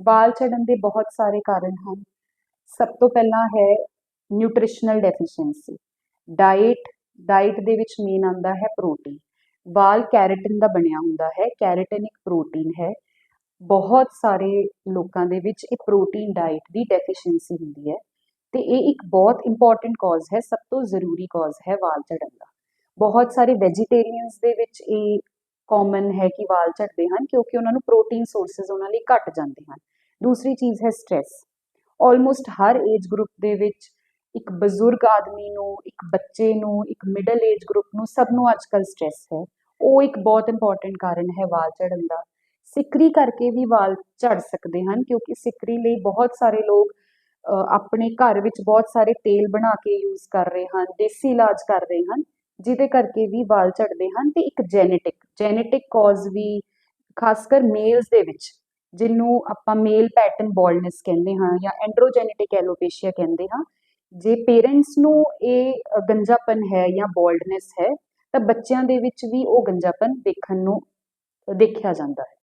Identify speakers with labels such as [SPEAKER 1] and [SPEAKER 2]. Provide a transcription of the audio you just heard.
[SPEAKER 1] ਵਾਲ ਝੜਨ ਦੇ ਬਹੁਤ ਸਾਰੇ ਕਾਰਨ ਹਨ। ਸਭ ਤੋਂ ਪਹਿਲਾਂ ਹੈ ਨਿਊਟ੍ਰੀਸ਼ਨਲ ਡੈਫੀਸ਼ੀਐਂਸੀ ਡਾਈਟ ਡਾਈਟ ਦੇ ਵਿੱਚ ਮੇਨ ਆਉਂਦਾ ਹੈ ਪ੍ਰੋਟੀਨ ਵਾਲ ਕੈਰੇਟਿਨ ਦਾ ਬਣਿਆ ਹੁੰਦਾ ਹੈ। ਕੈਰੇਟਿਨ ਇੱਕ ਪ੍ਰੋਟੀਨ ਹੈ। ਬਹੁਤ ਸਾਰੇ ਲੋਕਾਂ ਦੇ ਵਿੱਚ ਇਹ ਪ੍ਰੋਟੀਨ ਡਾਈਟ ਦੀ ਡੈਫੀਸ਼ੀਐਂਸੀ ਹੁੰਦੀ ਹੈ। ਤੇ ਇਹ ਇੱਕ ਬਹੁਤ ਇੰਪੋਰਟੈਂਟ ਕਾਜ਼ ਹੈ। ਸਭ ਤੋਂ ਜ਼ਰੂਰੀ ਕਾਜ਼ ਹੈ ਵਾਲ ਝੜਨ ਦਾ। ਬਹੁਤ ਸਾਰੇ ਵੈਜੀਟੇਰੀਅਨਸ ਦੇ ਵਿੱਚ ਇਹ ਕਾਮਨ ਹੈ ਕਿ ਵਾਲ ਝੜਦੇ ਹਨ ਕਿਉਂਕਿ ਉਹਨਾਂ ਨੂੰ ਪ੍ਰੋਟੀਨ ਸੋਰਸਸ ਉਹਨਾਂ ਲਈ ਘਟ ਜਾਂਦੇ ਹਨ। ਦੂਸਰੀ ਚੀਜ਼ ਹੈ ਸਟ्रेस ਆਲਮੋਸਟ ਹਰ ਏਜ ਗਰੁੱਪ ਦੇ ਵਿੱਚ ਇੱਕ ਬਜ਼ੁਰਗ ਆਦਮੀ ਨੂੰ, ਇੱਕ ਬੱਚੇ ਨੂੰ, ਇੱਕ ਮਿਡਲ ਏਜ ਗਰੁੱਪ ਨੂੰ ਸਭ ਨੂੰ ਅੱਜਕੱਲ ਸਟ्रेस ਹੈ। ਉਹ ਇੱਕ ਬਹੁਤ ਇੰਪੋਰਟੈਂਟ ਕਾਰਨ ਹੈ ਵਾਲ ਝੜਨ ਦਾ। ਸਿਕਰੀ ਕਰਕੇ ਵੀ ਵਾਲ ਝੜ ਸਕਦੇ ਹਨ ਕਿਉਂਕਿ ਸਿਕਰੀ ਲਈ ਬਹੁਤ ਸਾਰੇ ਲੋਕ ਆਪਣੇ ਘਰ ਵਿੱਚ ਬਹੁਤ ਸਾਰੇ ਤੇਲ ਬਣਾ ਕੇ ਯੂਜ਼ ਕਰ ਰਹੇ ਹਨ, ਦੇਸੀ ਇਲਾਜ ਕਰ ਰਹੇ ਹਨ। ਜਿਹਦੇ ਕਰਕੇ ਵੀ ਵਾਲ ਝੜਦੇ ਹਨ ਤੇ ਇੱਕ ਜੈਨੇਟਿਕ ਜੈਨੇਟਿਕ ਕਾਜ਼ ਵੀ ਖਾਸ ਕਰ ਮੇਲਸ ਦੇ ਵਿੱਚ, ਜਿਹਨੂੰ ਆਪਾਂ ਮੇਲ ਪੈਟਰਨ ਬੋਲਡਨੈਸ ਕਹਿੰਦੇ ਹਾਂ ਜਾਂ ਐਂਡਰੋਜੈਨੇਟਿਕ ਐਲੋਪੇਸ਼ੀਆ ਕਹਿੰਦੇ ਹਾਂ, ਜੇ ਪੇਰੈਂਟਸ ਨੂੰ ਇਹ ਗੰਜਾਪਨ ਹੈ ਜਾਂ ਬੋਲਡਨੈਸ ਹੈ, ਤਾਂ ਬੱਚਿਆਂ ਦੇ ਵਿੱਚ ਵੀ ਉਹ ਗੰਜਾਪਨ ਦੇਖਣ ਨੂੰ, ਦੇਖਿਆ ਜਾਂਦਾ ਹੈ।